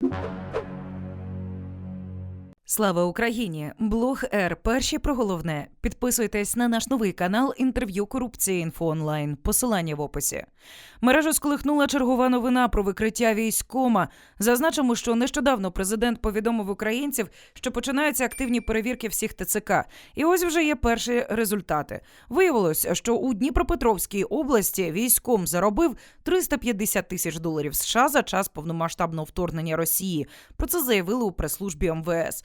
you Слава Україні! Блог Р. Перші про головне. Підписуйтесь на наш новий канал інтерв'ю корупції інфо онлайн. Посилання в описі. Мережу сколихнула чергова новина про викриття військома. Зазначимо, що нещодавно президент повідомив українців, що починаються активні перевірки всіх ТЦК. І ось вже є перші результати. Виявилось, що у Дніпропетровській області військом заробив 350 тисяч доларів США за час повномасштабного вторгнення Росії. Про це заявили у прес-службі МВС.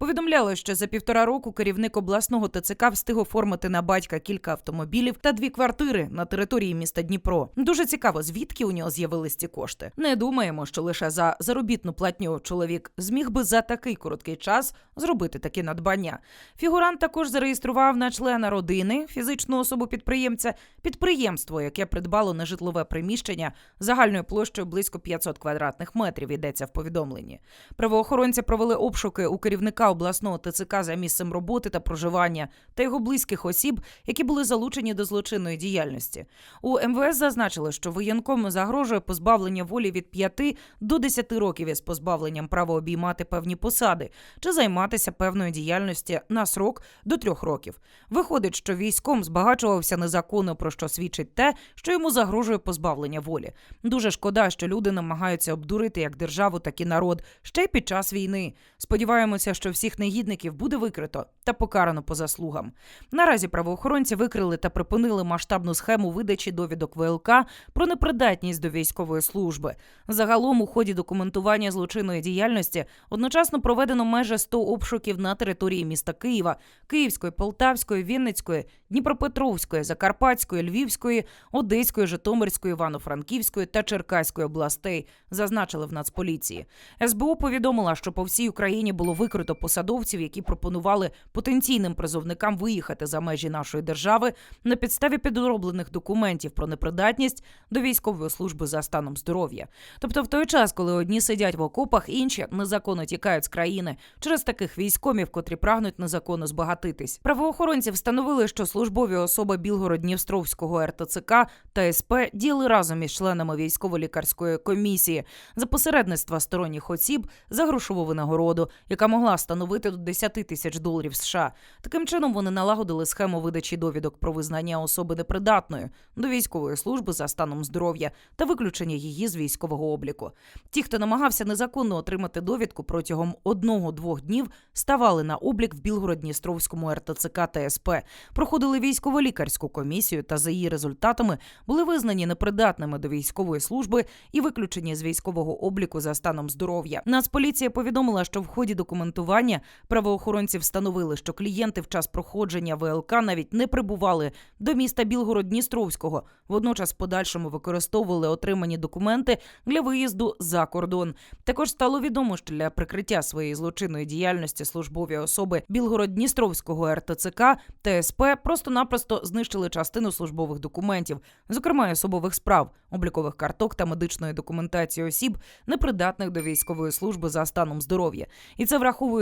Повідомляли, що за півтора року керівник обласного ТЦК встиг оформити на батька кілька автомобілів та дві квартири на території міста Дніпро. Дуже цікаво, звідки у нього з'явились ці кошти. Не думаємо, що лише за заробітну платню чоловік зміг би за такий короткий час зробити такі надбання. Фігурант також зареєстрував на члена родини фізичну особу підприємця підприємство, яке придбало нежитлове приміщення загальною площею близько 500 квадратних метрів. Йдеться в повідомленні. Правоохоронці провели обшуки у керівника обласного ТЦК за місцем роботи та проживання та його близьких осіб, які були залучені до злочинної діяльності. У МВС зазначили, що воєнкому загрожує позбавлення волі від 5 до 10 років із позбавленням права обіймати певні посади чи займатися певною діяльністю на срок до 3 років. Виходить, що військом збагачувався незаконно, про що свідчить те, що йому загрожує позбавлення волі. Дуже шкода, що люди намагаються обдурити як державу, так і народ ще й під час війни. Сподіваємося, що всіх негідників буде викрито та покарано по заслугам. Наразі правоохоронці викрили та припинили масштабну схему видачі довідок ВЛК про непридатність до військової служби. Загалом у ході документування злочинної діяльності одночасно проведено майже 100 обшуків на території міста Києва, Київської, Полтавської, Вінницької, Дніпропетровської, Закарпатської, Львівської, Одеської, Житомирської, Івано-Франківської та Черкаської областей, зазначили в Нацполіції. СБУ повідомила, що по всій Україні було викрито посадовців, які пропонували потенційним призовникам виїхати за межі нашої держави на підставі підроблених документів про непридатність до військової служби за станом здоров'я. Тобто, в той час, коли одні сидять в окопах, інші незаконно тікають з країни через таких військомів, котрі прагнуть незаконно збагатитись. Правоохоронці встановили, що службові особи Білгород-Дністровського РТЦК та СП діяли разом із членами військово-лікарської комісії за посередництва сторонніх осіб за грошову винагороду, яка могла становити до 10 тисяч доларів США. Таким чином вони налагодили схему видачі довідок про визнання особи непридатною до військової служби за станом здоров'я та виключення її з військового обліку. Ті, хто намагався незаконно отримати довідку протягом одного-двох днів, ставали на облік в Білгород-Дністровському РТЦК та СП, проходили військово-лікарську комісію та за її результатами були визнані непридатними до військової служби і виключені з військового обліку за станом здоров'я. Нацполіція повідомила, що в ході документування правоохоронці встановили, що клієнти в час проходження ВЛК навіть не прибували до міста Білгород-Дністровського. Водночас, в подальшому використовували отримані документи для виїзду за кордон. Також стало відомо, що для прикриття своєї злочинної діяльності службові особи Білгород-Дністровського РТЦК та СП просто-напросто знищили частину службових документів, зокрема особових справ, облікових карток та медичної документації осіб, непридатних до військової служби за станом здоров'я. І це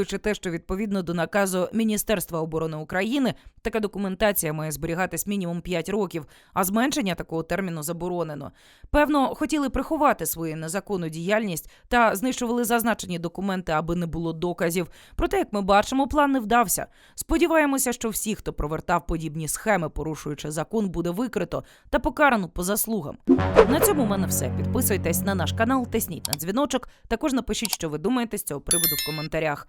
враховуючи те, що відповідно до наказу Міністерства оборони України така документація має зберігатись мінімум 5 років, а зменшення такого терміну заборонено. Певно, хотіли приховати свою незаконну діяльність та знищували зазначені документи, аби не було доказів. Проте, як ми бачимо, план не вдався. Сподіваємося, що всі, хто провертав подібні схеми, порушуючи закон, буде викрито та покарано по заслугам. На цьому в мене все. Підписуйтесь на наш канал, тисніть на дзвіночок. Також напишіть, що ви думаєте з цього приводу в коментарях.